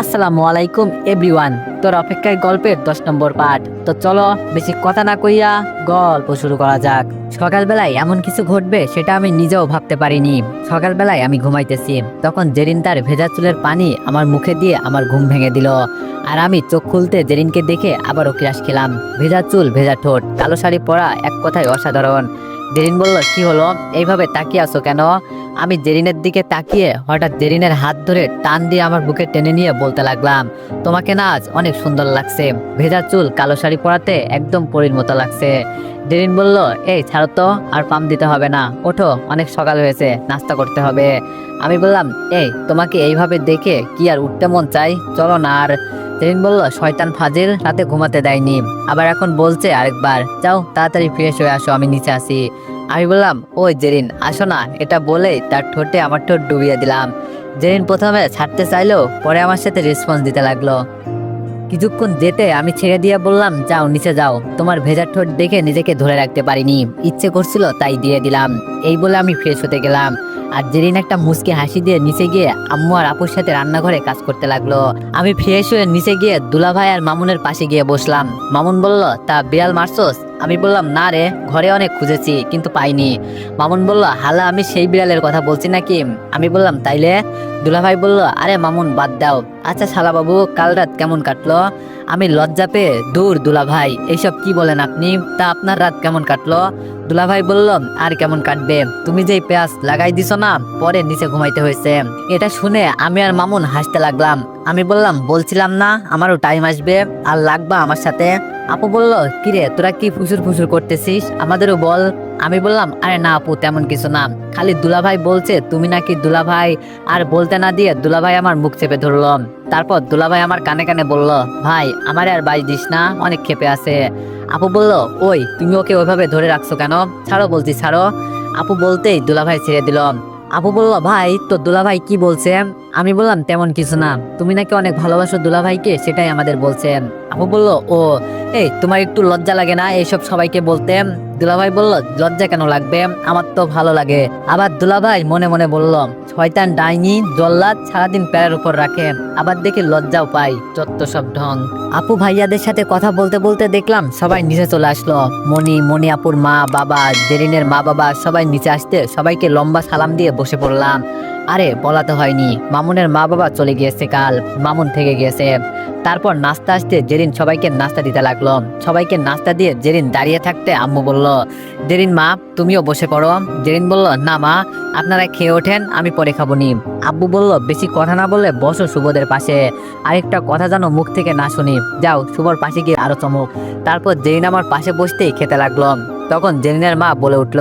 আসসালামু আলাইকুম এভরিওয়ান তোর অপেক্ষায় গল্পের দশ নম্বর পার্ট তো চলো, বেশি কথা না কইয়া গল্প শুরু করা যাক। সকালবেলায় এমন কিছু ঘটবে সেটা আমি নিজেও ভাবতে পারিনি। সকালবেলায় আমি ঘুমাইতেছি। তখন জেরিন তার ভেজা চুলের পানি আমার মুখে দিয়ে আমার ঘুম ভেঙে দিল। আর আমি চোখ খুলতে জেরিনকে দেখে আবারও ক্রাশ খেলাম। ভেজা চুল, ভেজা ঠোঁট, কালো শাড়ি পরা এক কথায় অসাধারণ। জেরিন বলল, কি হলো? এইভাবে তাকিয়ে আছো কেন? আমি জেরিনের দিকে তাকিয়ে হঠাৎ জেরিনের হাত ধরে টান দিয়ে আমার বুকে টেনে নিয়ে বলতে লাগলাম, তোমাকে না আজ অনেক সুন্দর লাগছে। ভেজা চুল, কালো শাড়ি পরাতে একদম পরীর মতো লাগছে। জেরিন বলল, এই ছাড়ো তো, আর পাম দিতে হবে না। ওঠো, অনেক সকাল হয়েছে, নাস্তা করতে হবে। আমি বললাম, এই, তোমাকে এইভাবে দেখে কি আর উঠতে মন চাই? চলো না আর জেরিন বলল, শয়তান ফাজিল রাতে ঘুমাতে দেয়নি। আবার এখন বলছে আরেকবার, যাও, তাড়াতাড়ি ফ্রেশ হয়ে আসো, আমি নিচে আসি আমি বললাম, ওই জেরিন, আসো না। এটা বলেই তার ঠোঁটে আমার ঠোঁট ডুবিয়ে দিলাম। জেরিন প্রথমে ছাড়তে চাইলেও পরে আমার সাথে রেসপন্স দিতে লাগল। কিছুক্ষণ যেতে আমি ছেড়ে দিয়ে বললাম, যাও, নিচে যাও। তোমার ভেজা ঠোঁট দেখে নিজেকে ধরে রাখতে পারিনি। ইচ্ছে করছিল তাই দিয়ে দিলাম। এই বলে আমি ফ্রেশ হতে গেলাম। আর জেরিন একটা মুচকি হাসি দিয়ে নিচে গিয়ে আম্মু আর আপুর সাথে রান্নাঘরে কাজ করতে লাগল, আমি ফ্রেশ হয়ে নিচে গিয়ে দুলাভাই আর মামুনের পাশে গিয়ে বসলাম। মামুন বলল, তা বিড়াল মারছস? আমি বললাম, না রে, ঘরে অনেক খুঁজেছি, কিন্তু পাইনি। মামুন বলল, হালা, আমি সেই বিড়ালের কথা বলছি নাকি? আমি বললাম, তাইলে? দুলাভাই বলল, আরে মামুন, বাদ দাও। আচ্ছা শালা বাবু, কাল রাত কেমন কাটলো? আমি লজ্জা পেয়ে, দূর দুলাভাই, এইসব কি বলেন আপনি? তা আপনার রাত কেমন কাটলো? দুলাভাই বলল, আর কেমন কাটবে? তুমি যে পেঁয়াজ লাগাই দিছ না, পরে নিচে ঘুমাইতে হয়েছে। এটা শুনে আমি আর মামুন হাসতে লাগলাম। আমি বললাম, বলছিলাম না, আমারও টাইম আসবে, আর লাগবা আমার সাথে? আপু বলল, কিরে, তোরা কি ফুসুর ফুসুর করতেছিস? আমাদেরও বল। আমি বললাম, আরে না আপু, তেমন কিছু না। খালি দুলাভাই বলছে, তুমি নাকি দুলাভাই? আর বলতে না দিয়ে দুলাভাই আমার মুখ চেপে ধরলো। তারপর দুলাভাই আমার কানে কানে বলল, ভাই, আমার আর বাই দিস না, অনেক খেপে আছে। আপু বলল, ওই, তুমি ওকে ওইভাবে ধরে রাখছো কেন? ছাড়ো বলছি, ছাড়ো। আপু বলতেই দুলাভাই ছেড়ে দিল। আপু বলল, ভাই তো দুলাভাই কি বলছে? আমি বললাম, তেমন কিছু না। তুমি নাকি অনেক ভালোবাসো দুলা দুলাভাইকে? সেটাই আমাদের বলছেন। আপু বলল, ও, এই, তোমার একটু লজ্জা লাগে না এইসব সবাইকে বলতে? দুলাভাই বলল, লজ্জা কেন লাগবে? আমার তো ভালো লাগে। আবার দুলাভাই মনে মনে বলল, শয়তান, ডাইনি, জল্লাদ সারাদিন প্যারের উপর রাখে। আবার দেখে লজ্জাও পাই চত্ব সব ঢং। আপু ভাইয়াদের সাথে কথা বলতে বলতে দেখলাম সবাই নিচে চলে আসলো। মনি মনি আপুর মা, বাবা, জেরিনের মা বাবা সবাই নিচে আসতে সবাইকে লম্বা সালাম দিয়ে বসে পড়লাম। আরে বলা তো হয়নি। মামুনের মা বাবা চলে গিয়েছে কাল। মামুন থেকে গিয়েছে। তারপর নাস্তা আসতে জেরিন সবাইকে নাস্তা দিতে লাগল। সবাইকে নাস্তা দিয়ে জেরিন দাঁড়িয়ে থাকতে আম্মু বলল জেরিন মা, তুমিও বসে পড়ো। জেরিন বলল, না মা, আপনারা খেয়ে ওঠেন, আমি পরে খাব নি আব্বু বলল, বেশি কথা না বললে বসো শুভদের পাশে। আরেকটা কথা যেন মুখ থেকে না শুনি। যাও, শুভর পাশে গিয়ে আরও চমক। তারপর জেরিন আমার পাশে বসতেই খেতে লাগল, তখন জেরিনের মা বলে উঠল,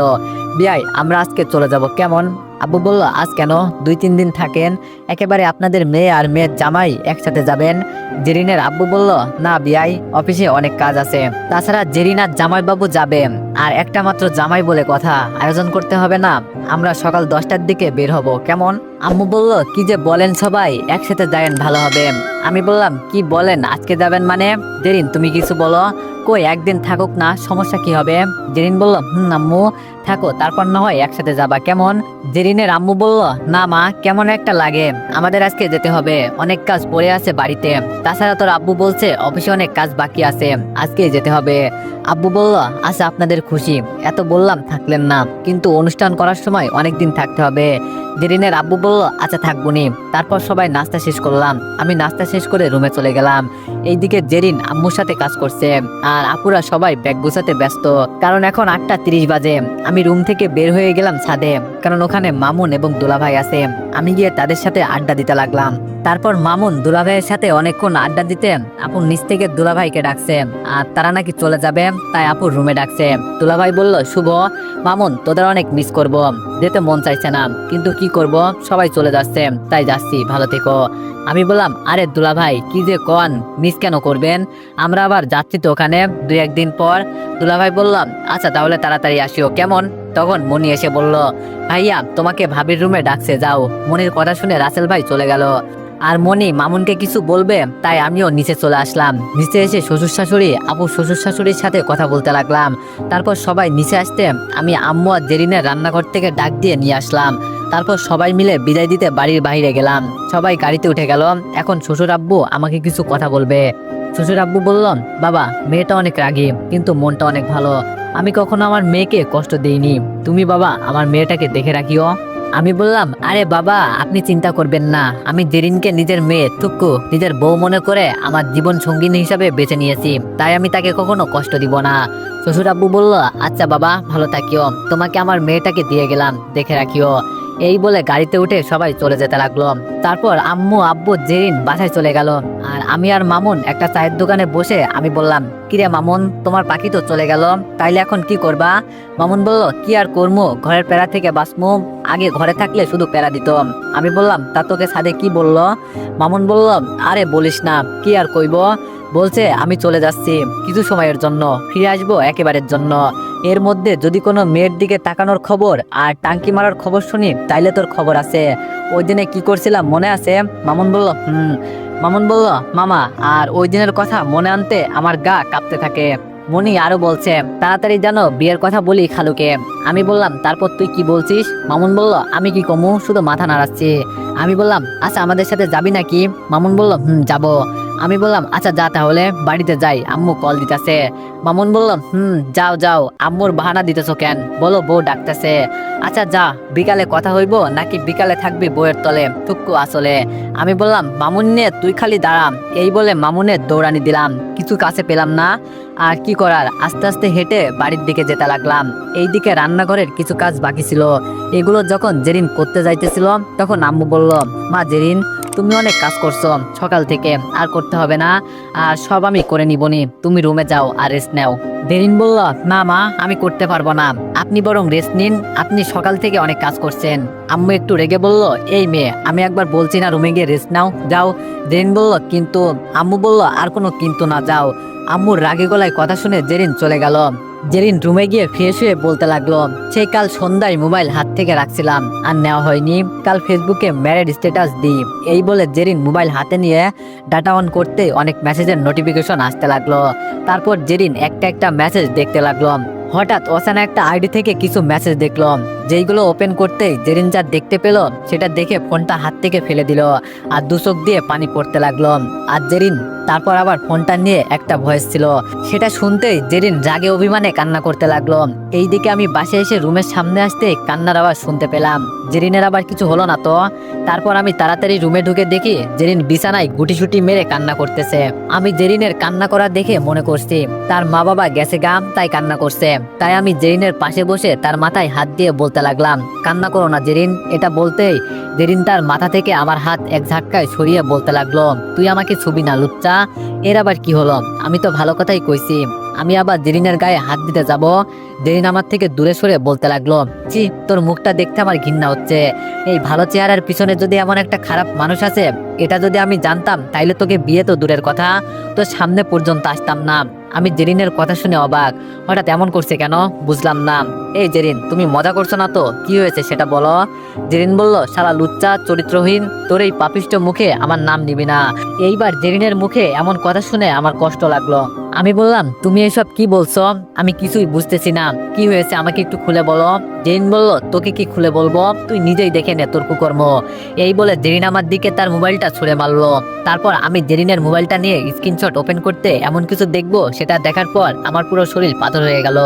বিয়াই, আমরা আজকে চলে যাব, কেমন? আব্বু বলল, আজ কেন? দুই, তিন দিন থাকেন। একেবারে আপনাদের মেয়ে আর মেয়ের জামাই একসাথে যাবেন? জেরিনের আব্বু বলল, না বিয়াই, অফিসে অনেক কাজ আছে। তাছাড়া জেরিনার জামাইবাবু যাবে আর একটা মাত্র জামাই বলে কথা, আয়োজন করতে হবে না। আমরা সকাল দশটার দিকে বের হব। কেমন? আম্মু বলল, কি যে বলেন সবাই, একসাথে যাবেন ভালো হবে। আমি বললাম, কি বলেন, আজকে যাবেন মানে? জেরিন, তুমি কিছু বলো। কই, একদিন থাকুক না, সমস্যা কি হবে? জেরিন বলল, হুম, আম্মু, থাকো, তারপর না হয় একসাথে যাবা, কেমন? জেরিনের আম্মু বলল, না মা, কেমন একটা লাগে, আমাদের আজকে যেতে হবে, অনেক কাজ পড়ে আছে বাড়িতে। তাছাড়া তোর আব্বু বলছে, অফিসে অনেক কাজ বাকি আছে আজকে যেতে হবে। আব্বু বলল আচ্ছা আপনাদের খুশি। এত বললাম, থাকলেন না। কিন্তু অনুষ্ঠান করার সময় অনেক দিন থাকতে হবে। জেরিনের আব্বু বলল আচ্ছা থাকব নি তারপর সবাই নাস্তা শেষ করলাম। আমি নাস্তা শেষ করে রুমে চলে গেলাম। এইদিকে জেরিন আম্মুর সাথে কাজ করছে আর আপুরা সবাই ব্যাগ গুছাতে ব্যস্ত। কারণ এখন আটটা তিরিশ বাজে। আমি রুম থেকে বের হয়ে গেলাম ছাদে। কারণ ওখানে মামুন এবং দুলাভাই আছে। আমি গিয়ে তাদের সাথে আড্ডা দিতে লাগলাম। তারপর মামুন দুলাভাইয়ের সাথে অনেকক্ষণ আড্ডা দিতে আপু নিচ থেকে দুলাভাইকে ডাকছে। আর তারা নাকি চলে যাবে, তাই আপুর রুমে ডাকছে। দুলাভাই বলল, শুভ, মামুন, তোদের অনেক মিস করব। যেতে মন চাইছে না, কিন্তু কি করব? সবাই চলে যাচ্ছে, তাই যাচ্ছি, ভালো থেকো। আমি বললাম, আরে দুলাভাই, কি যে কন মিস কেন করবেন? আমরা আবার যাচ্ছি তো ওখানে, দুই একদিন পর। দুলাভাই বললাম আচ্ছা তাহলে তাড়াতাড়ি আসিও, কেমন? তখন মনি এসে বলল, ভাইয়া, তোমাকে ভাবির রুমে ডাকছে, যাও। মনির কথা শুনে রাসেল ভাই চলে গেল। আর মনি, মামুনকে কিছু বলবে? তাই আমিও নিচে চলে আসলাম। নিচে এসে শ্বশুর শাশুড়ি আপু শ্বশুর শাশুড়ির সাথে কথা বলতে লাগলাম। তারপর সবাই নিচে আসতে আমি আম্মু আর জেরিনের রান্নাঘর থেকে ডাক দিয়ে নিয়ে আসলাম। তারপর সবাই মিলে বিদায় দিতে বাড়ির বাইরে গেলাম। সবাই গাড়িতে উঠে গেল। এখন শ্বশুর আব্বু আমাকে কিছু কথা বলবে। শ্বশুর আব্বু বললাম বাবা, মেয়েটা অনেক রাগী, কিন্তু মনটা অনেক ভালো। আমি কখনো আমার মেয়েকে কষ্ট দেইনি। তুমি বাবা, আমার মেয়েটাকে দেখে রাখিও। আমি বললাম, আরে বাবা, আপনি চিন্তা করবেন না। আমি জেরিনকে নিজের মেয়ে টুকু নিজের বউ মনে করে আমার জীবন সঙ্গিনী হিসাবে বেছে নিয়েছি। তাই আমি তাকে কখনো কষ্ট দিব না। শ্বশুর আব্বু বলল আচ্ছা বাবা, ভালো থাকিও। তোমাকে আমার মেয়েটাকে দিয়ে গেলাম, দেখে রাখিও। এই বলে গাড়িতে উঠে সবাই চলে যেতে লাগল। তারপর আম্মু, আব্বু, জেরিন বাসায় চলে গেল। আর আমি আর মামুন একটা চায়ের দোকানে বসে আমি বললাম, কিরে মামুন, তোমার পাখি তো চলে গেল, তাইলে এখন কি করবা? মামুন বলল, কি আর করব ঘরের প্যারা থেকে বাঁচমু, আগে ঘরে থাকলে শুধু প্যারা দিত। আমি বললাম, তা তোকে সাদে কি বলল? মামুন বলল, আরে বলিস না, কি আর কইব? বলছে, আমি চলে যাচ্ছি, কিছু সময়ের জন্য, ফিরে আসব একেবারের জন্য। এর মধ্যে যদি কোনো মেয়ের দিকে তাকানোর খবর আর টাঙ্কি মারার খবর শুনি, তাইলে তোর খবর আছে। ওই দিনে কি করছিলাম মনে আছে? মামুন বলল, হুম। মামুন বলল, মামা, আর ওই দিনের কথা মনে আনতে আমার গা কাঁপতে থাকে। মনি আরও বলছে, তাড়াতাড়ি জানো, বিয়ের কথা বলি খালুকে। আমি বললাম, তারপর তুই কি বলছিস? মামুন বলল, আমি কি কমু? শুধু মাথা নাড়াচ্ছি। আমি বললাম আচ্ছা আমাদের সাথে যাবি নাকি? মামুন বলল, হুম, যাব। আমি বললাম আচ্ছা যা তাহলে, বাড়িতে যাই, আম্মু কল দিতেছে। মামুন বলল, হুম, যাও যাও, আম্মুর বাহানা দিতেছো কেন? বলো, বউ ডাকতেছে। আচ্ছা যা, বিকালে কথা হইব, নাকি বিকালে থাকবি বউয়ের তলে? টুকু, আসলে। আমি বললাম, মামুন নিয়ে তুই খালি দাঁড়াম এই বলে মামুনের দৌড়ানি দিলাম। কিছু কাছে পেলাম না। আর কি করার, আস্তে আস্তে হেঁটে বাড়ির দিকে যেতে লাগলাম। এইদিকে রান্নাঘরের কিছু কাজ বাকি ছিল। এগুলো যখন জেরিন করতে যাইতেছিলাম তখন আম্মু বলল, মা জেরিন তুমি অনেক কাজ করছ। সকাল থেকে আর করতে হবে না। আর সব আমি করে নিবনি। তুমি রুমে যাও আর রেস্ট নাও। দেরিন বলল, না মা, আমি করতে পারব না। আপনি বরং রেস্ট নিন। আপনি সকাল থেকে অনেক কাজ করছেন। আম্মু একটু রেগে বলল, এই মেয়ে, আমি একবার বলছি না রুমে গিয়ে রেস্ট নাও, যাও। দেরিন বলল, কিন্তু, আম্মু বলল, আর কোনো কিন্তু না, যাও। আম্মুর রাগে গলায় কথা শুনে জেরিন চলে গেল। জেরিন রুমে গিয়ে ফ্রেশ হয়ে বলতে লাগল সেই কাল সন্ধ্যায় মোবাইল হাত থেকে রাখছিলাম, আর নেওয়া হয়নি। কাল ফেসবুকে ম্যারেড স্ট্যাটাস দিই। এই বলে জেরিন মোবাইল হাতে নিয়ে ডাটা অন করতে অনেক মেসেজের নোটিফিকেশন আসতে লাগল। তারপর জেরিন একটা একটা মেসেজ দেখতে লাগল। হঠাৎ অসানা একটা আইডি থেকে কিছু মেসেজ দেখল। যেইগুলো ওপেন করতেই জেরিন যা দেখতে পেল, সেটা দেখে ফোনটা হাত থেকে ফেলে দিল আর দুচোখ দিয়ে পানি পড়তে লাগল। আর জেরিন, তারপর আবার ফোনটা নিয়ে একটা ভয়েস ছিল। সেটা শুনতেই জেরিন রাগে অভিমানে কান্না করতে লাগল। এইদিকে আমি বাসে এসে রুমের সামনে আসতে কান্নার আওয়াজ শুনতে পেলাম। জেরিনের আবার কিছু হলো না তো। তারপর আমি তাড়াতাড়ি রুমে ঢুকে দেখি জেরিন বিছানায় গুটিসুটি মেরে কান্না করতেছে। আমি জেরিনের কান্না করা দেখে মনে করছি, তার মা বাবা গেছে গাম তাই কান্না করছে। তাই আমি জেরিনের পাশে বসে তার মাথায় হাত দিয়ে বলতে লাগলাম। কান্না করো না, জেরিন। এটা বলতেই জেরিন তার মাথা থেকে আমার হাত এক ঝাটকায় সরিয়ে বলতে লাগল, তুই আমাকে ছবি না, লুচ্চা। এর আবার কি হলো? আমি তো ভালো কথাই কইছি। আমি আবার জেরিনের গায়ে হাত দিতে যাব। জেরিন আমার থেকে দূরে সরে বলতে লাগল চি তোর মুখটা দেখতে আমার ঘৃণা হচ্ছে। এই ভালো চেহারার পিছনে যদি এমন একটা খারাপ মানুষ আছে, এটা যদি আমি জানতাম, তাইলে তোকে বিয়ে তো দূরের কথা। তোর সামনে পর্যন্ত আসতাম না। আমি জেরিনের কথা শুনে অবাক। হঠাৎ এমন করছে কেন? বুঝলাম না। এই জেরিন, তুমি মজা করছ না তো? কি হয়েছে সেটা বলো? জেরিন বলল সারা লুচ্চা, চরিত্রহীন, তোর এই পাপিষ্ট মুখে আমার নাম নিবি না। এইবার জেরিনের মুখে এমন কথা শুনে আমার কষ্ট লাগল। আমি বললাম, তুমি এসব কি বলছো? আমি কিছুই বুঝতেছি না। কি হয়েছে? আমাকে একটু খুলে বলো। জেরিন বলল, তোকে কি খুলে বলব? তুই নিজেই দেখে নে তোর কুকর্ম। এই বলে জেরিন আমার দিকে তার মোবাইলটা ছুঁড়ে মারলো। তারপর আমি জেরিনের মোবাইলটা নিয়ে স্ক্রিনশট ওপেন করতে এমন কিছু দেখব, সেটা দেখার পর আমার পুরো শরীর পাথর হয়ে গেল।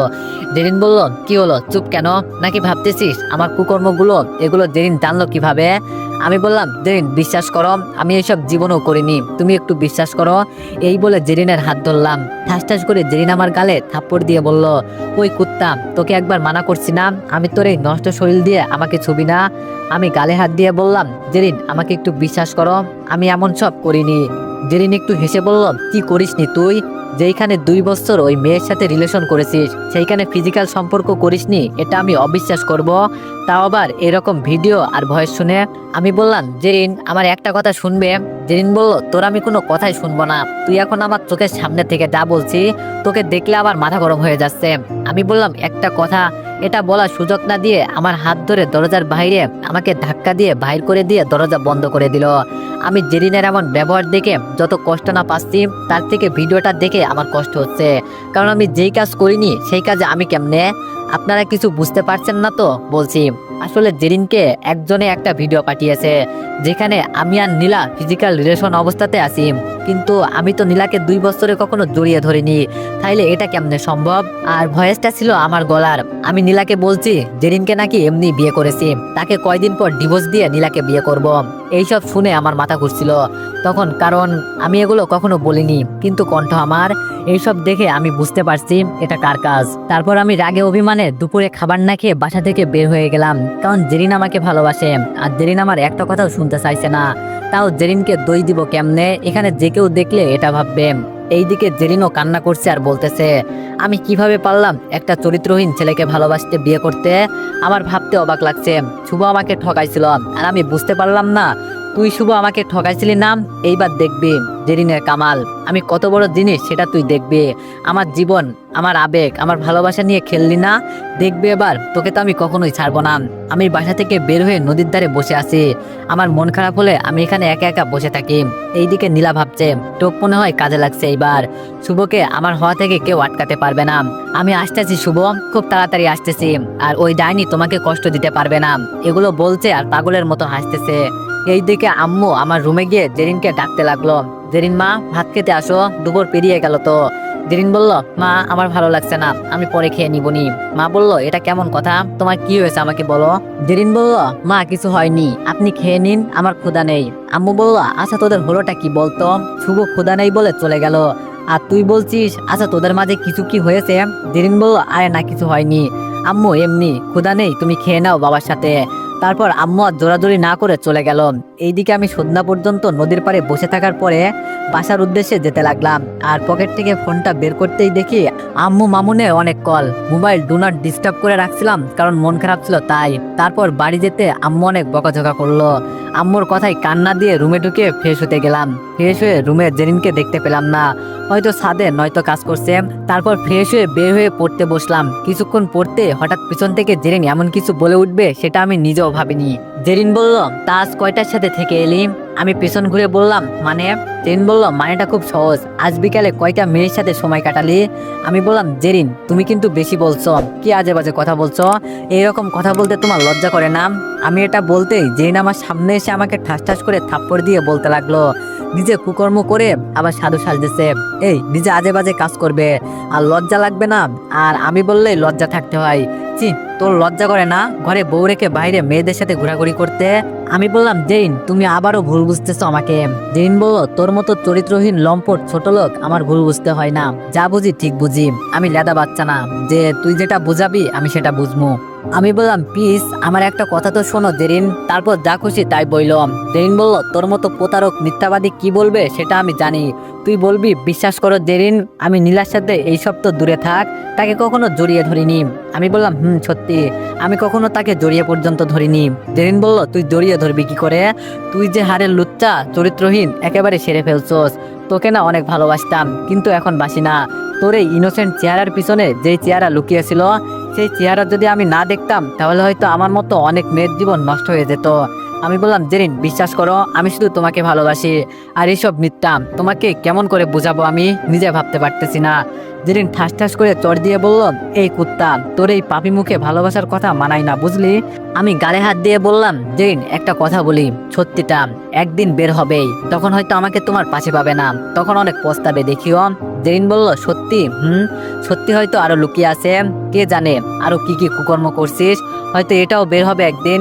জেরিন বলল, কি হলো? চুপ কেন? নাকি ভাবতেছিস আমার কুকর্মগুলো, এগুলো জেরিন জানলো কীভাবে? আমি বললাম, জেরিন, বিশ্বাস করো, আমি এসব জীবনও করিনি। তুমি একটু বিশ্বাস করো। এই বলে জেরিনের হাত ধরলাম। ঠাস ঠাস করে জেরিন আমার গালে থাপ্পড় দিয়ে বলল, ওই কুত্তা, তোকে একবার মানা করছি না। আমি তোর এই নষ্ট শরীর দিয়ে আমাকে ছবি না। আমি গালে হাত দিয়ে বললাম, জেরিন, আমাকে একটু বিশ্বাস করো, আমি এমন সব করিনি। জেরিন একটু হেসে বলল, কি করিসনি তুই? যেইখানে দুই বছর ওই মেয়ের সাথে রিলেশন করেছিস, সেইখানে ফিজিক্যাল সম্পর্ক করিসনি, এটা আমি অবিশ্বাস করব। তাও আবার এরকম ভিডিও আর ভয়েস শুনে আমি বললাম, জেরিন, আমার একটা কথা শুনবে? জেরিন বলল, তোর আমি কোনো কথাই শুনব না। তুই এখন আমার চোখের সামনে থেকে যা বলছি, তোকে দেখলে আবার মাথা গরম হয়ে যাচ্ছে। আমি বললাম, একটা কথা এটা বলার সুযোগ না দিয়ে আমার হাত ধরে দরজার বাইরে আমাকে ধাক্কা দিয়ে বাইর করে দিয়ে দরজা বন্ধ করে দিল। আমি জেরিনের এমন ব্যবহার দেখে যত কষ্ট না পাচ্ছি, তার থেকে ভিডিওটা দেখে আমার কষ্ট হচ্ছে। কারণ আমি যেই কাজ করিনি, সেই কাজে আমি কেমনে? আপনারা কিছু বুঝতে পারছেন না তো, বলছি। আসলে জেরিনকে একজনে একটা ভিডিও পাঠিয়েছে, যেখানে আমি আর নীলা ফিজিক্যাল রিলেশন অবস্থাতে আছি। কিন্তু আমি তো নীলাকে দুই বছরে কখনো জড়িয়ে ধরিনি। তাইলে এটা কেমনে সম্ভব? আর ভয়েসটা ছিল আমার গলার। আমি নীলাকে বলছি, জেরিনকে নাকি এমনি বিয়ে করেছি। তাকে কয়দিন পর ডিভোর্স দিয়ে নীলাকে বিয়ে করব। এইসব শুনে আমার মাথা ঘুরছিল। তখন কারণ আমি এগুলো কখনো বলিনি, কিন্তু কণ্ঠ আমার। এইসব দেখে আমি বুঝতে পারছি এটা কার কাজ। তারপর আমি রাগে অভিমানে দুপুরে খাবার না খেয়ে বাসা থেকে বের হয়ে গেলাম। কারণ জেরিন আমাকে ভালোবাসে আর জেরিন আমার একটা কথাও শুনতে চাইছে না। তাও জেরিনকে দই দিব কেমনে? এখানে যে কেউ দেখলে এটা ভাববে। এইদিকে জেরিনও কান্না করছে আর বলতেছে, আমি কীভাবে পারলাম একটা চরিত্রহীন ছেলেকে ভালোবাসতে বিয়ে করতে? আমার ভাবতে অবাক লাগছে। শুভ আমাকে ঠকাইছিল আর আমি বুঝতে পারলাম না তুই শুভ আমাকে ঠকাইছিলি না এইবার দেখবি জেরিনের কামাল। আমি কত বড় জিনিস, সেটা তুই দেখবি। আমার জীবন, আমার আবেগ, আমার ভালোবাসা নিয়ে খেললি না? দেখবি এবার, তোকে তো আমি কখনোই ছাড়বো না। আমি বাসা থেকে বের হয়ে নদীর ধারে বসে আছি। আমার মন খারাপ হলে আমি এখানে একা একা বসে থাকি। এইদিকে নীলা ভাবছে টোপ মনে হয় কাজে লাগছে এইবার। শুভকে আমার হওয়া থেকে কেউ আটকাতে পারবে না। আমি আসতেছি শুভ, খুব তাড়াতাড়ি আসতেছি। আর ওই ডাইনি তোমাকে কষ্ট দিতে পারবে না। এগুলো বলছে আর পাগলের মতো হাসতেছে। এইদিকে আম্মু আমার রুমে গিয়ে জেরিনকে ডাকতে লাগল। জেরিন, মা, ভাত খেতে আসো, দুপুর পেরিয়ে গেল তো। জেরিন বলল, মা, আমার ভালো লাগছে না, আমি পরে খেয়ে নিবনি। মা বলল, এটা কেমন কথা? তোমার কি হয়েছে আমাকে বলো? জেরিন বলল, মা, কিছু হয়নি, আপনি খেয়ে নিন, আমার ক্ষুধা নেই। আম্মু বলল আচ্ছা তোদের হলোটা কি বলতো? শুভ, ক্ষুধা নেই বলে চলে গেল। আর তুই বলছিস আচ্ছা তোদের মাঝে কিছু কি হয়েছে? জেরিন বলল, আরে না, কিছু হয়নি। আম্মু, এমনি, ক্ষুধা নেই, তুমি খেয়ে নাও বাবার সাথে। তারপর আম্মু আর দৌড়াদৌড়ি না করে চলে গেল। এইদিকে আমি সন্ধ্যা পর্যন্ত নদীর পাড়ে বসে থাকার পরে বাসার উদ্দেশ্যে যেতে লাগলাম। আর পকেট থেকে ফোনটা বের করতেই দেখি আম্মু মামুনে অনেক কল। মোবাইল ডু ডিস্টার্ব করে রাখছিলাম, কারণ মন খারাপ ছিল তাই। তারপর বাড়ি যেতে আম্মু অনেক বকাঝকা করল। আম্মুর কথায় কান্না দিয়ে রুমে ঢুকে ফ্রেশ হতে গেলাম। ফ্রেশ হয়ে রুমে জেরিনকে দেখতে পেলাম না। হয়তো ছাদে নয়তো কাজ করছে। তারপর ফ্রেশ হয়ে বের হয়ে পড়তে বসলাম। কিছুক্ষণ পড়তে হঠাৎ পিছন থেকে জেরিন এমন কিছু বলে উঠবে, সেটা আমি নিজেও ভাবিনি। জেরিন বলল, তা আজ কয়টার সাথে থেকে এলি, আমি পেছন ঘুরে বললাম মানে? জেরিন বলল, মানেটা খুব সহজ। আজ বিকালে কয়টা মেয়ের সাথে সময় কাটালি? আমি বললাম, জেরিন, তুমি কিন্তু বেশি বলছো। কি আজে বাজে কথা বলছো? এইরকম কথা বলতে তোমার লজ্জা করে না? আমি এটা বলতেই জেরিন আমার সামনে এসে আমাকে ঠাস ঠাস করে থাপ্পড় দিয়ে বলতে লাগল, নিজে কুকর্ম করে আবার সাধু সাজতেছে। এই, নিজে আজে বাজে কাজ করবে। আর লজ্জা লাগবে না? আর আমি বললেই লজ্জা থাকতে হয় চি তোর লজ্জা করে না? ঘরে বউ রেখে বাইরে মেয়েদের সাথে ঘোরাঘুরি করতে? আমি বললাম জেইন তুমি আবারও ভুল বুঝতেছো আমাকে। জেইন বলল, তোর মতো চরিত্রহীন লম্পট ছোট লোক আমার ভুল বুঝতে হয় না। যা বুঝি ঠিক বুঝি। আমি লেদা বাচ্চা না। যে তুই যেটা বুঝাবি, আমি সেটা বুঝব আমি বললাম পিস আমার একটা কথা তো শোনো জেরিন। তারপর যা খুশি তাই বইলাম জেরিন বলল, তোর মতো প্রতারক মিথ্যাবাদী কি বলবে সেটা আমি জানি। তুই বলবি, বিশ্বাস করো জেরিন, আমি নীলার সাথে এইসব তো দূরে থাক, তাকে কখনো জড়িয়ে ধরিনি। আমি বললাম, হুম, সত্যি। আমি কখনো তাকে জড়িয়ে পর্যন্ত ধরিনি। জেরিন বলল, তুই জড়িয়ে ধরবি কি করে, তুই যে হারের লুচ্চা, চরিত্রহীন, একেবারে সেরে ফেলছোস। তোকে না অনেক ভালোবাসতাম, কিন্তু এখন বাসি না। তোর এই ইনোসেন্ট চেহারার পিছনে যেই চেহারা লুকিয়েছিল, সেই চেহারা যদি আমি না দেখতাম, তাহলে হয়তো আমার মতো অনেক মেয়ের জীবন নষ্ট হয়ে যেত। আমি বললাম, জেরিন, বিশ্বাস করো, আমি শুধু তোমাকে ভালোবাসি। আর এইসব মিথ্যা, তোমাকে কেমন করে বুঝাবো আমি, নিজে ভাবতে পারতেছি না। জেরিন ঠাস ঠাস করে চর দিয়ে বলল এই কুত্তা, তোর এই পাপি মুখে ভালোবাসার কথা মানাই না, বুঝলি? আমি গালে হাত দিয়ে বললাম জেরিন একটা কথা বলি, সত্যিটা একদিন বের হবেই, তখন হয়তো আমাকে তোমার পাশে পাবে না। তখন অনেক পস্তাবে দেখিও জেরিন বলল, সত্যি, হুম, সত্যি হয়তো আরও লুকিয়ে আছে, কে জানে আরও কি কি কুকর্ম করছিস, হয়তো এটাও বের হবে একদিন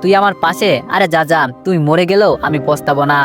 তুই আমার পাশে, আরে যা যা, তুই মরে গেলেও আমি পস্তাবো না।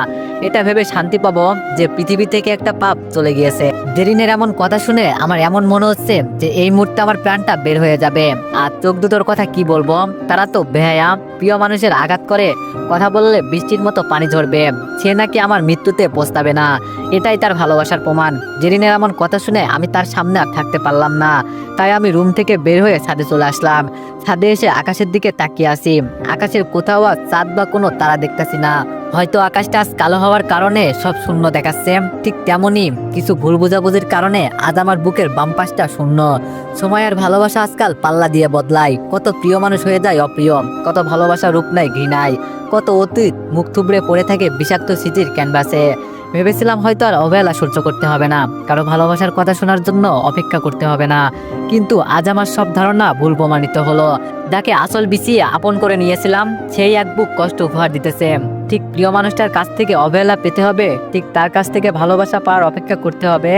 এটা ভেবে শান্তি পাবো যে পৃথিবী থেকে একটা পাপ চলে গিয়েছে। জেরিনের এমন কথা শুনে আমার এমন মনে হচ্ছে যে এই মুহূর্তে আমার প্রাণটা বের হয়ে যাবে। আর চোখ দুটোর কথা কি বলব? তারা তো বেহায়া। প্রিয় মানুষের আঘাত করে কথা বললে বৃষ্টির মতো পানি ঝরবে। সে নাকি আমার মৃত্যুতে পস্তাবে না। এটাই তার ভালোবাসার প্রমাণ। জেরিনের এমন কথা শুনে আমি তার সামনে আর থাকতে পারলাম না। তাই আমি রুম থেকে বের হয়ে ছাদে চলে আসলাম। ছাদে এসে আকাশের দিকে তাকিয়ে আসি আকাশের কোথাও চাঁদ বা কোনো তারা দেখতেছি না। হয়তো আকাশটা আজ কালো হওয়ার কারণে সব শূন্য দেখাচ্ছে। ঠিক তেমনই কিছু ভুল বোঝাবুঝির কারণে আজ আমার বুকের বাম পাশটা শূন্য। সময় আর ভালোবাসা আজকাল পাল্লা দিয়ে বদলায়। কত প্রিয় মানুষ হয়ে যায় অপ্রিয়। কত ভালোবাসা রূপ নেয় ঘৃণায়। কত অতীত মুখ থুবড়ে পড়ে থাকে বিষাক্ত স্মৃতির ক্যানভাসে। ভেবেছিলাম হয়তো আর অবহেলা সহ্য করতে হবে না। কারও ভালোবাসার কথা শোনার জন্য অপেক্ষা করতে হবে না। কিন্তু আজ আমার সব ধারণা ভুল প্রমাণিত হলো। যাকে আসল বিছিয়ে আপন করে নিয়েছিলাম, সেই এক বুক কষ্ট উপহার দিতেছে। ঠিক প্রিয় মানুষটার কাছ থেকে অবহেলা পেতে হবে, ঠিক তার কাছ থেকে ভালোবাসা পাওয়ার অপেক্ষা করতে হবে,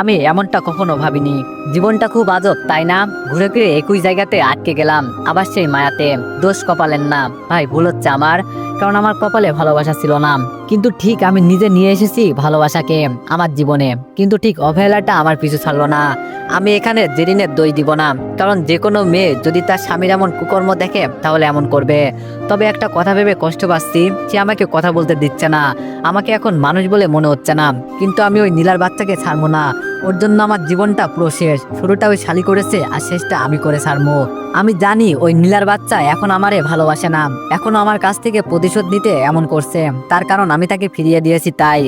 আমি এমনটা কখনো ভাবিনি। জীবনটা খুব আজব, তাই না? ঘুরে ফিরে একই জায়গাতে আটকে গেলাম, আবার সেই মায়াতে। দোষ কপালের না ভাই, ভুল হচ্ছে আমার, কারণ আমার কপালে ভালোবাসা ছিল না। কিন্তু ঠিক আমি নিজে নিয়ে এসেছি ভালোবাসাকে আমার জীবনে। কিন্তু ঠিক অবহেলাটা আমার পিছু ছাড়লো না। আমি এখানে জেরিনের দই দিব না। কারণ যে কোনো মেয়ে যদি তার স্বামীর এমন কুকর্ম দেখে, তাহলে এমন করবে। তবে একটা কথা ভেবে কষ্ট পাচ্ছি, সে আমাকে কথা বলতে দিচ্ছে না। আমাকে এখন মানুষ বলে মনে হচ্ছে না। কিন্তু আমি ওই নীলার বাচ্চাকে ছাড়বো না। ওর জন্য আমার জীবনটা পুরো শেষ। শুরুটা ওই শালি করেছে আর শেষটা আমি করে ছাড়বো। আমি জানি ওই নীলার বাচ্চা এখন আমারে ভালোবাসে না। এখনও আমার কাছ থেকে প্রতিশোধ নিতে এমন করছে। তার কারণ আমি তাকে ফিরিয়ে দিয়েছি তাই।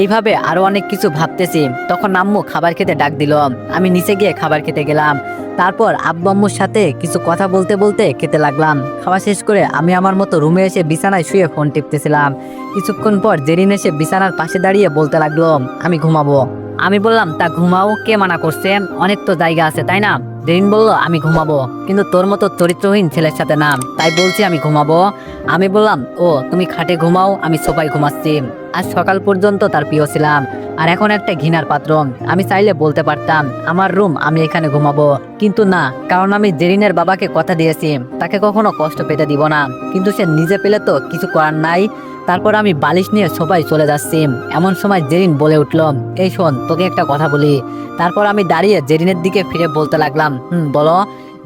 এইভাবে আরও অনেক কিছু ভাবতেছি। তখন আম্মু খাবার খেতে ডাক দিল। আমি নিচে গিয়ে খাবার খেতে গেলাম। তারপর আব্বু আম্মুর সাথে কিছু কথা বলতে বলতে খেতে লাগলাম। খাওয়া শেষ করে আমি আমার মতো রুমে এসে বিছানায় শুয়ে ফোন টিপতেছিলাম। কিছুক্ষণ পর জেরিন এসে বিছানার পাশে দাঁড়িয়ে বলতে লাগল, আমি ঘুমাবো। আমি বললাম, তা ঘুমাও? কে মানা করছে? অনেক তো জায়গা আছে, তাই না? জেরিন বলল, আমি ঘুমাবো, কিন্তু তোর মতো চরিত্রহীন ছেলের সাথে না। তাই বলছি আমি ঘুমাবো। আমি বললাম, ও, তুমি খাটে ঘুমাও, আমি সোফায় ঘুমাচ্ছি। আজ সকাল পর্যন্ত তার প্রিয় ছিলাম, আর এখন একটা ঘৃণার পাত্র। আমি চাইলে বলতে পারতাম, আমার রুম, আমি এখানে ঘুমাবো। কিন্তু না, কারণ আমি জেরিনের বাবাকে কথা দিয়েছি, তাকে কখনো কষ্ট পেতে দিব না। কিন্তু সে নিজে পেলে তো কিছু করার নাই। তারপর আমি বালিশ নিয়ে সবাই চলে যাচ্ছি। এমন সময় জেরিন বলে উঠল, এই শোন, তোকে একটা কথা বলি। তারপর আমি দাঁড়িয়ে জেরিনের দিকে ফিরে বলতে লাগলাম, হুম, বলো।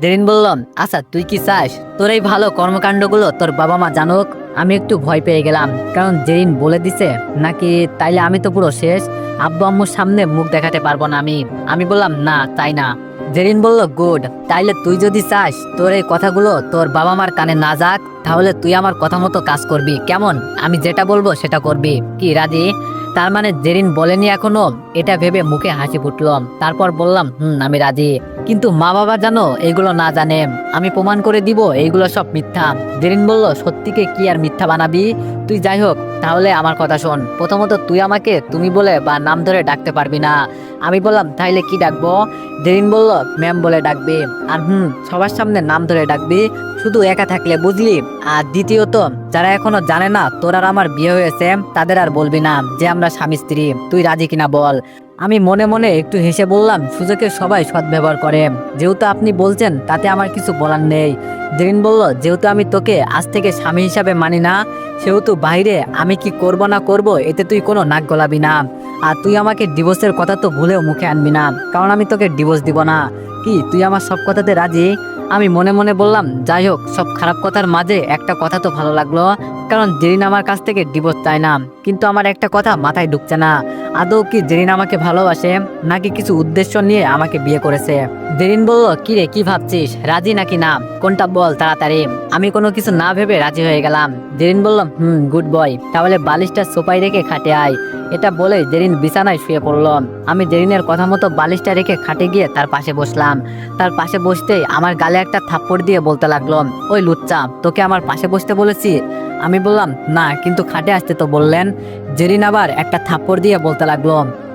জেরিন বলল আচ্ছা তুই কি চাস? তোর এই ভালো কর্মকাণ্ডগুলো তোর বাবা মা জানুক, আমি একটু ভয় পেয়ে গেলাম। কারণ জেরিন বলে দিছে, নাকি তাইলে আমি তো পুরো শেষ? আব্বু আম্মুর সামনে মুখ দেখাতে পারব না আমি। আমি বললাম, না, তাই না। জেরিন বলল, গুড, তাইলে তুই যদি চাস তোর এই কথাগুলো তোর বাবা মার কানে না যাক, তাহলে তুই আমার কথা মতো কাজ করবি। কেমন? আমি যেটা বলব সেটা করবি। কি, রাজি? তার মানে জেরিন বলেনি এখনও? এটা ভেবে মুখে হাসি ফুটল। তারপর বললাম, হুম, আমি রাজি। কিন্তু মা বাবা জানো এগুলো না জানে। আমি প্রমাণ করে দিব, এইগুলো সব মিথ্যা। জেরিন বলল সত্যিকে কি আর মিথ্যা বানাবি? তুই যাই হোক, তাহলে আমার কথা শোন। প্রথমত তুই আমাকে, তুমি বলে বা নাম ধরে ডাকতে পারবি না। আমি বললাম, তাইলে কি ডাকবো? দেরিন বলল, ম্যাম বলে ডাকবি। আর হুম, সবার সামনে নাম ধরে ডাকবি। শুধু একা থাকলে বুঝলি? আর দ্বিতীয়ত, যারা এখনও জানে না তোর আর আমার বিয়ে হয়েছে, তাদের আর বলবি না যে আমরা স্বামী স্ত্রী। তুই রাজি কিনা বল? আমি মনে মনে একটু হেসে বললাম সুযোগে সবাই সদ্ব্যবহার করে। যেহেতু আপনি বলছেন, তাতে আমার কিছু বলার নেই। জেরিন বলল, যেহেতু আমি তোকে আজ থেকে স্বামী হিসাবে মানি না, সেহেতু বাইরে আমি কি করব না করব, এতে তুই কোনো নাক গলাবি না। আর তুই আমাকে ডিভোর্সের কথা তো ভুলেও মুখে আনবি না, কারণ আমি তোকে ডিভোর্স দিব না। কি, তুই আমার সব কথাতে রাজি? আমি মনে মনে বললাম, যাই হোক, সব খারাপ কথার মাঝে একটা কথা তো ভালো লাগল, কারণ জেরিন আমার কাছ থেকে ডিভোর্স চায় না। কিন্তু আমার একটা কথা মাথায় ঢুকছে না। আদৌ কি জেরিন আমাকে ভালোবাসে, নাকি কিছু উদ্দেশ্য নিয়ে আমাকে বিয়ে করেছে? জেরিন বলল, কি রে, কি ভাবছিস? রাজি নাকি না? কোনটা বল তাড়াতাড়ি? আমি কোনো কিছু না ভেবে রাজি হয়ে গেলাম। জেরিন বললাম হুম গুড বয় তাহলে বালিশটা সোপাই রেখে খাটে আয়। এটা বলে জেরিন বিছানায় শুয়ে পড়লাম আমি জেরিনের কথা মতো বালিশটা রেখে খাটে গিয়ে তার পাশে বসলাম। তার পাশে বসতেই আমার গালে একটা থাপ্পড় দিয়ে বলতে লাগল, ওই লুচ্চা, তোকে আমার পাশে বসতে বলেছি? আমি বললাম, না, কিন্তু খাটে আসতে তো বললেন। জেরিন আবার একটা থাপ্পড় দিয়ে বলতে লাগল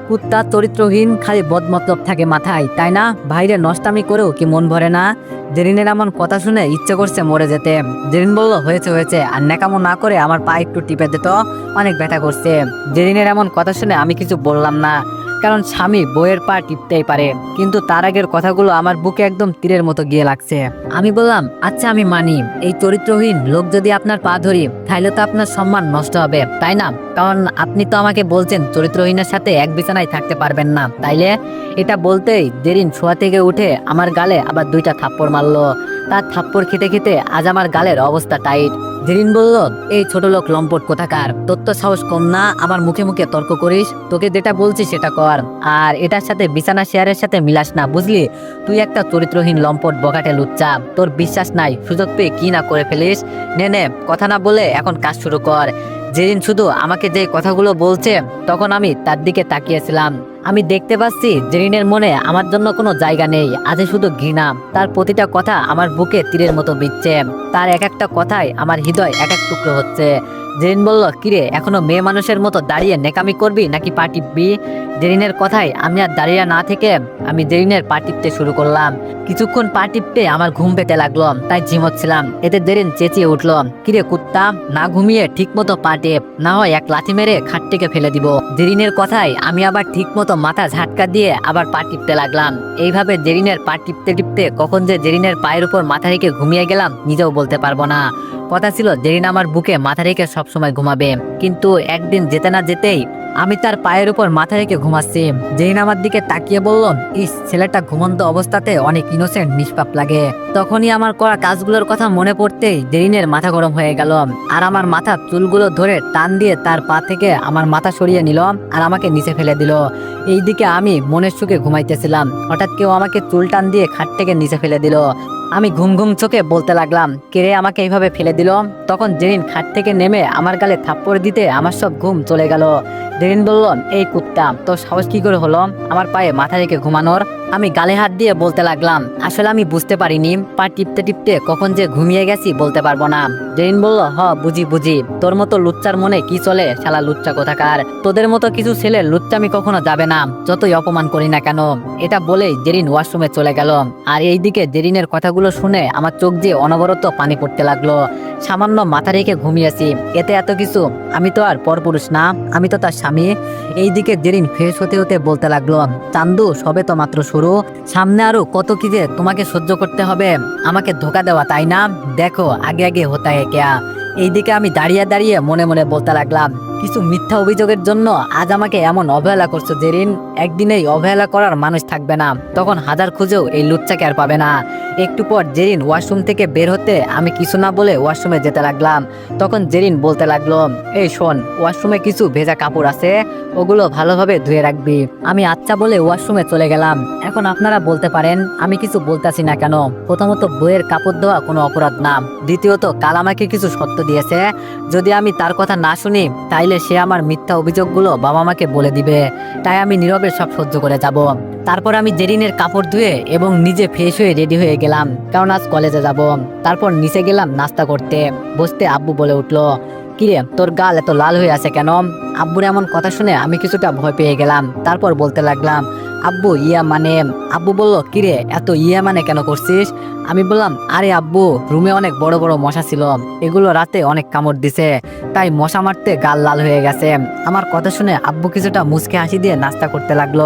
কুত্তা চরিত্রহীন, খালি বদমতলব থাকে মাথায়, তাই না? বাইরে নষ্টামি করেও কি মন ভরে না? জেরিনের এমন কথা শুনে ইচ্ছে করছে মরে যেতে। জেরিন বলল, হয়েছে হয়েছে, আর ন্যাকামো না করে আমার পা একটু টিপে দিত অনেক ব্যথা করছে। জেরিনের এমন কথা শুনে আমি কিছু বললাম না। কারণ স্বামী বইয়ের পা টিপতেই পারে। কিন্তু তার আগের কথাগুলো আমার বুকে একদম তীরের মতো গিয়ে লাগছে। আমি বললাম আচ্ছা আমি মানি। এই চরিত্রহীন লোক যদি আপনার পা ধরি তাহলে তো আপনার সম্মান নষ্ট হবে, তাই না? কারণ আপনি তো আমাকে বলছেন চরিত্রহীনের সাথে এক বিছানায় থাকতে পারবেন না। তাইলে এটা বলতেই দেরিন শোয়া থেকে উঠে আমার গালে আবার দুইটা থাপ্পড় মারলো। তার থাপ্পড় খেতে খেতে আজ আমার গালের অবস্থা টাইট। জেরিন বলল, এই ছোট লোক লম্পট কোথাকার? তোর তো সাহস কম না, আমার মুখে মুখে তর্ক করিস? তোকে যেটা বলছি সেটা কর। আর এটার সাথে বিছানা শেয়ারের সাথে মিলাস না, বুঝলি? তুই একটা চরিত্রহীন লম্পট বগাটে লুচ্চা তোর বিশ্বাস নাই, সুযোগ পেয়ে কি না করে ফেলিস? নে নে, কথা না বলে এখন কাজ শুরু কর। যেদিন শুধু আমাকে যে কথাগুলো বলছে, তখন আমি তার দিকে তাকিয়েছিলাম। আমি দেখতে পাচ্ছি জেরিনের মনে আমার জন্য কোনো জায়গা নেই, আছে শুধু ঘৃণা। তার প্রতিটা কথা আমার বুকে তীরের মতো বিচ্ছে তার এক একটা কথায় আমার হৃদয় এক এক টুকরো হচ্ছে। জেরিন বলল, কিরে, এখনও মেয়ে মানুষের মতো দাঁড়িয়ে নেকামি করবি নাকি পা টিপবি? জেরিনের কথায়, আমি আর দাঁড়িয়ে না থেকে আমি জেরিনের পা টিপতে শুরু করলাম। কিছুক্ষণ পা টিপতে আমার ঘুম পেতে লাগল, তাই ঝিমোচ্ছিলাম এতে জেরিন চেঁচিয়ে উঠল, কিরে কুত্তা, না ঘুমিয়ে ঠিক মতো পা টেপ, না হয় এক লাথি মেরে খাট থেকে ফেলে দিব। জেরিনের কথায়, আমি আবার ঠিক মতো মাথা ঝাটকা দিয়ে আবার পা টিপতে লাগলাম। এইভাবে জেরিনের পা টিপতে টিপতে কখন যে জেরিনের পায়ের উপর মাথা রেখে ঘুমিয়ে গেলাম, নিজেও বলতে পারব না। কথা ছিল জেরিন আমার বুকে মাথা রেখে সবসময় ঘুমাবে। কিন্তু একদিন যেতে না যেতেই আমি তার পায়ের উপর মাথা রেখে ঘুমাচ্ছি। জেরিন আমার দিকে তাকিয়ে বলল, ইস, ছেলেটা ঘুমন্ত অবস্থাতে অনেক ইনোসেন্ট নিষ্পাপ লাগে। তখনই আমার করা কাজগুলোর কথা মনে পড়তেই জেরিনের মাথা গরম হয়ে গেল। আর আমার মাথা চুলগুলো ধরে টান দিয়ে তার পা থেকে আমার মাথা সরিয়ে নিল আর আমাকে নিচে ফেলে দিল। এইদিকে আমি মনের সুখে ঘুমাইতেছিলাম। হঠাৎ কেউ আমাকে চুল টান দিয়ে খাট থেকে নিচে ফেলে দিল। আমি ঘুম ঘুম চোখে বলতে লাগলাম কেড়ে আমাকে এইভাবে ফেলে দিল? তখন জেরিন খাট থেকে নেমে আমার গালে থাপ্পড় দিতে আমার সব ঘুম চলে গেল। জেরিন বলল, এই কুত্তা, তোর সাহস কি করে হলো? আমার পায়ে মাথা রেখে ঘুমানোর? আমি গালে হাত দিয়ে বলতে লাগলাম, আসলে আমি বুঝতে পারিনি, পা টিপতে টিপতে কখন যে ঘুমিয়ে গেছি বলতে পারব না। জেরিন বলল, হ, বুঝি বুঝি। তোর মতো লুচ্চার মনে কি চলে? শালা লুচ্চা কোথাকার। তোদের মতো কিছু ছেলে লুচ্চামি কখনো যাবে না, যতই অপমান করি না কেন। এটা বলেই জেরিন ওয়াশরুমে চলে গেল। আর এই এইদিকে জেরিনের কথাগুলো শুনে আমার চোখ দিয়ে অনবরত পানি পড়তে লাগল। সামান্য মাথা রেখে ঘুমিয়েছি। এতে এত কিছু, আমি তো আর পরপুরুষ না, আমি তো তার স্বামী। এইদিকে জেরিন ফ্রেশ হতে হতে বলতে লাগল, চান্দু, সবে তো মাত্র শুরু। সামনে আরও কত কি যে তোমাকে সহ্য করতে হবে। আমাকে ধোকা দেওয়া, তাই না? দেখো, আগে আগে হতায় কেয়া এইদিকে আমি দাঁড়িয়ে দাঁড়িয়ে মনে মনে বলতে লাগলাম কিছু মিথ্যা অভিযোগের জন্য আজ আমাকে এমন অবহেলা করছ জেরিন একদিনেই অবহেলা করার মানুষ থাকবে না। তখন হাজার খুঁজেও এই লুচ্চাকে আর পাবে না। একটু পর জেরিন ওয়াশরুম থেকে বের হতে আমি কিছু না বলে ওয়াশরুমে যেতে লাগলাম, তখন জেরিন বলতে লাগল, এই শোন, ওয়াশরুমে কিছু ভেজা কাপড় আছে, ওগুলো ভালোভাবে ধুয়ে রাখবি। আমি আচ্ছা বলে ওয়াশরুমে চলে গেলাম। এখন আপনারা বলতে পারেন, আমি কিছু বলতাছি না কেন? প্রথমত বইয়ের কাপড় ধোয়া কোনো অপরাধ না। দ্বিতীয়ত, কাল আমাকে কিছু সত্য দিয়েছে। যদি আমি তার কথা না শুনি, তাইলে সে আমার মিথ্যা অভিযোগগুলো বাবা মাকে বলে দিবে। তাই আমি নীরবে সব সহ্য করে যাব। তারপর আমি জেরিনের কাপড় ধুয়ে এবং নিজে ফ্রেশ হয়ে রেডি হয়ে গেলাম। কারণ আজ কলেজে যাব। তারপর নিচে গেলাম নাস্তা করতে। বসতে আব্বু বলে উঠল, কিরে, তোর গাল এত লাল হয়ে আছে কেন? আব্বুর এমন কথা শুনে আমি কিছুটা ভয় পেয়ে গেলাম। তারপর বলতে লাগলাম আব্বু, ইয়া মানে আব্বু বলল, কিরে, এত ইয়া মানে কেন করছিস? আমি বললাম, আরে আব্বু, রুমে অনেক বড় বড় মশা ছিল। এগুলো রাতে অনেক কামড় দিছে। তাই মশা মারতে গাল লাল হয়ে গেছে। আমার কথা শুনে আব্বু কিছুটা মুচকে হাসি দিয়ে নাস্তা করতে লাগল।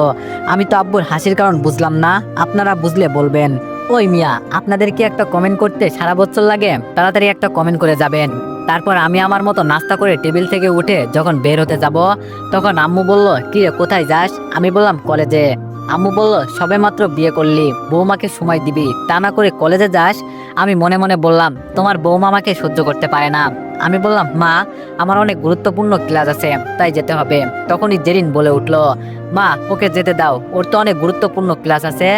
আমি তো আব্বুর হাসির কারণ বুঝলাম না। আপনারা বুঝলে বলবেন। ওই মিয়া, আপনাদের কি একটা কমেন্ট করতে সারা বছর লাগে? তাড়াতাড়ি একটা কমেন্ট করে যাবেন। তারপর আমি আমার মতো নাস্তা করে টেবিল থেকে উঠে যখন বের হতে যাব, তখন আম্মু বলল কি কোথায় যাস? আমি বললাম, কলেজে। আম্মু বলল সবে মাত্র বিয়ে করলি, বৌমাকে সময় দিবি, তা না করে কলেজে যাস? আমি মনে মনে বললাম, তোমার বৌমা আমাকে সহ্য করতে পারে না। আমি বললাম, মা, আমার অনেক গুরুত্বপূর্ণ ক্লাস আছে, তাই যেতে হবে। তখনই জেরিন বলে উঠল, মা, ওকে যেতে দাও, ওর তো অনেক গুরুত্বপূর্ণ ক্লাস আছে,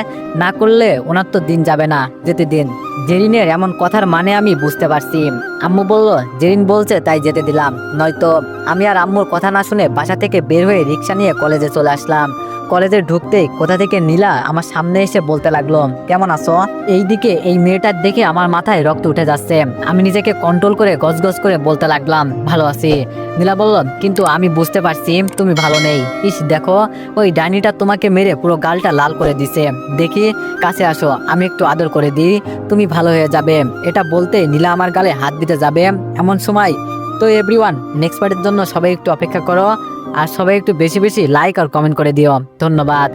না করলে ওনার তো দিন যাবে না, যেতে দিন। জেরিনের এমন কথার মানে আমি বুঝতে পারছি। আম্মু বলল, জেরিন বলছে, তাই যেতে দিলাম, নয়তো আমি আর আম্মুর কথা না শুনে বাসা থেকে বের হয়ে রিক্সা নিয়ে কলেজে চলে আসলাম। কলেজে ঢুকতেই কোথা থেকে নীলা আমার সামনে এসে বলতে লাগল, কেমন আছো? এইদিকে এই মেয়েটার দেখে আমার মাথায় রক্ত উঠে যাচ্ছে। আমি নিজেকে কন্ট্রোল করে গজগজ করে বলতে লাগলাম, ভালো আছি। নীলা বলল, কিন্তু আমি বুঝতে পারছি তুমি ভালো নেই। ইস, দেখো, ওই ডাইনিটা তোমাকে মেরে পুরো গালটা লাল করে দিছে। দেখি, কাছে আসো, আমি একটু আদর করে দিই, তুমি ভালো হয়ে যাবে। এটা বলতে নীলা আমার গালে হাত দিতে যাবে। এমন সময়, তো এভরিওয়ান নেক্সট পার্টের জন্য সবাই একটু অপেক্ষা করো। আর সবাই একটু বেশি বেশি লাইক আর কমেন্ট করে দিও। ধন্যবাদ।